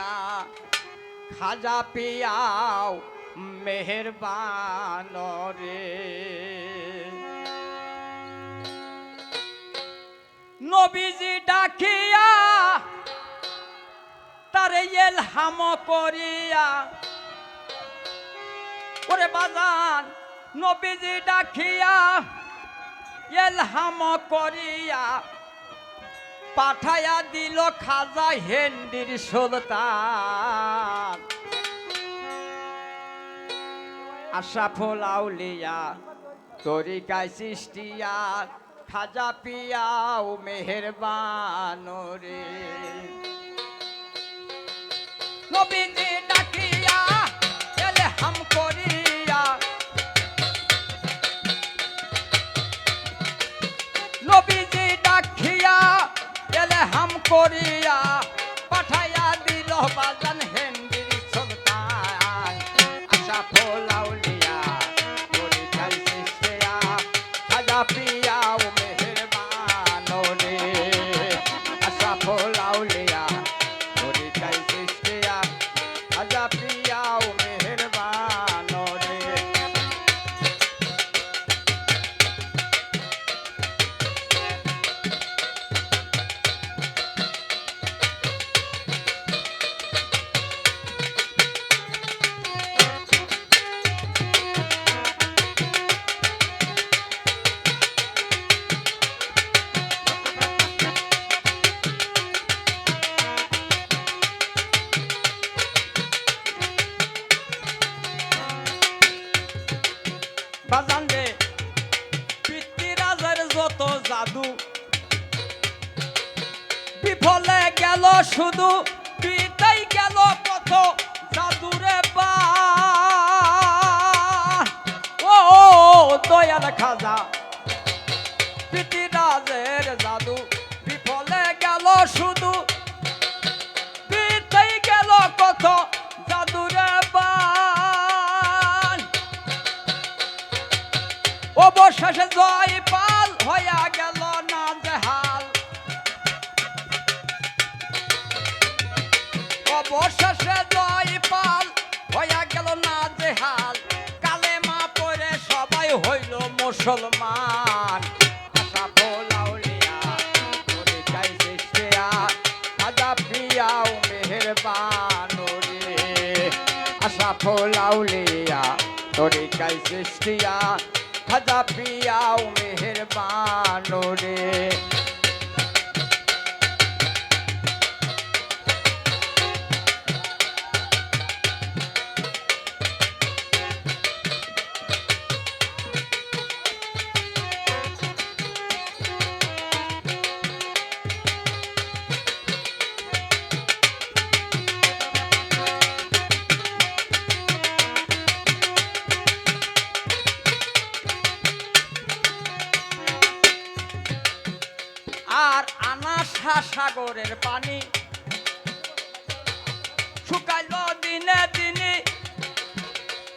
আউলিয়া খাজা পিয়াও, মেহেরবান রে। নবীজি ডাকিয়া, তারে এলহাম করিয়া। ওরে বাজান, নবীজি ডাকিয়া, এলহাম করিয়া। পাঠায়া দিল খাজা হেন্ডির সুলতান। আশাফুল আউলিয়া তরিকায় সৃষ্টিয়া খাজা পিয়াও মেহেরবান নবীজি ডাকিয়া বাজান রে পৃথ্বীরাজের যত জাদু। বিফলে গেল শুধু, পিতাই গেল কত জাদুরে বা। ও, দয়াল খাজা, পৃথ্বীরাজের জাদু। বিফলে গেল শুধু অবশেষে জয় পাল হইয়া গেল না জেহাল অবশেষে জয় পাল হইয়া গেল না জেহাল কালে মা পরে সবাই হইল মুসলমান। আশা ভোলাউলিয়া পরিচয় সৃষ্টিয়া খাজা পিয়াও মেহেরবান রে আশা ফোলাউলিয়া তরিকায় সৃষ্টিয়া খাজা পিয়াও মেহেরবান রে। আনাসা সাগরের পানি। শুকাইল দিনে দিনে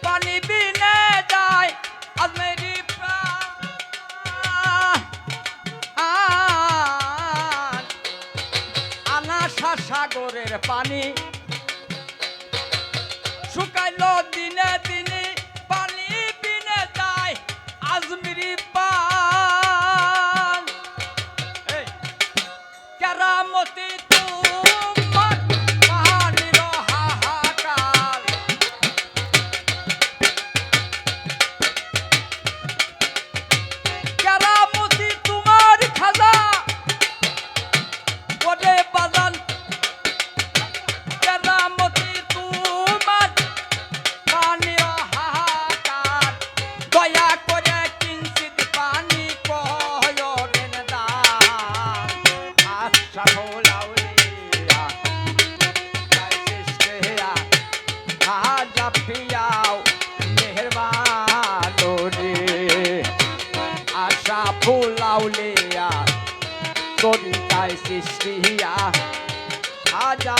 পানি বিনে যায় আজমেরি আনা সাগরের পানি। সৃষ্টিয়া খাজা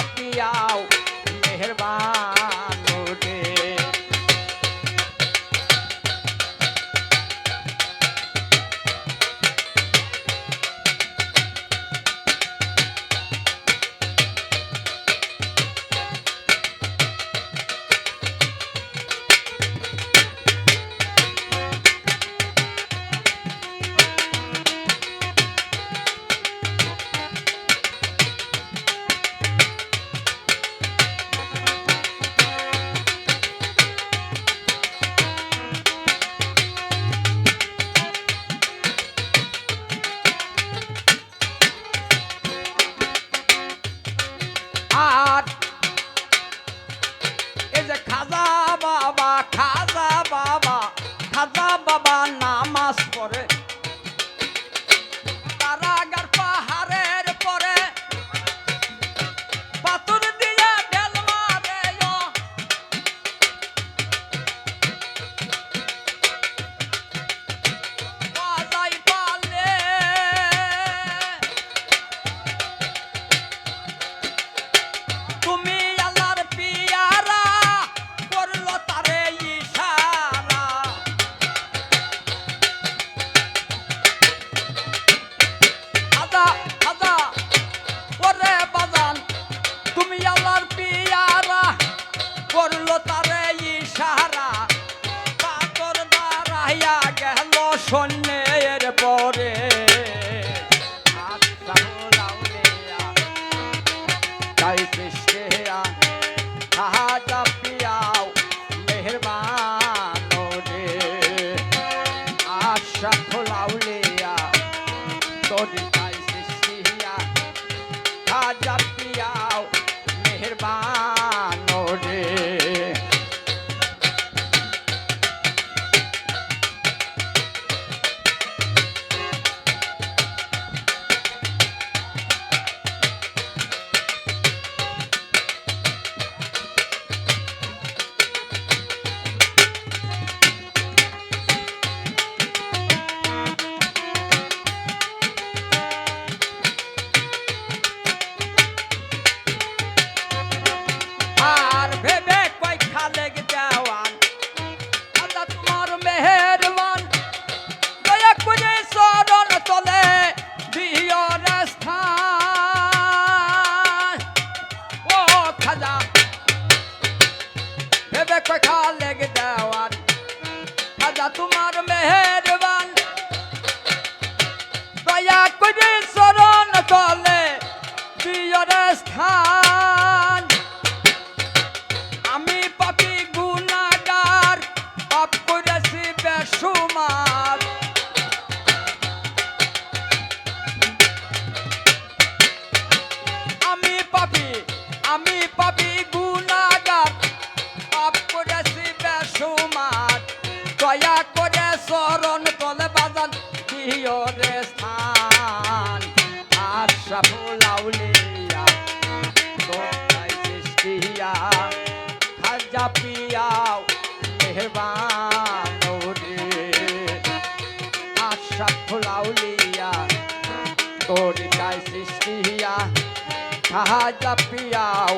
Let us car. মেহবানি আশা ফুলাউলিয়া তোরি তাই সৃষ্টিয়া সাহায্য পিয়াও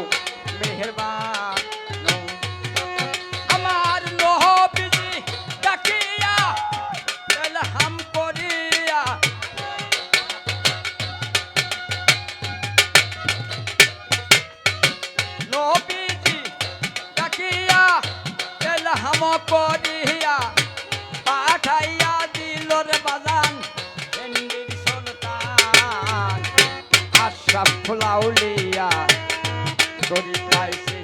মেহবান রাস ফুলাউলিয়া করিতাইছি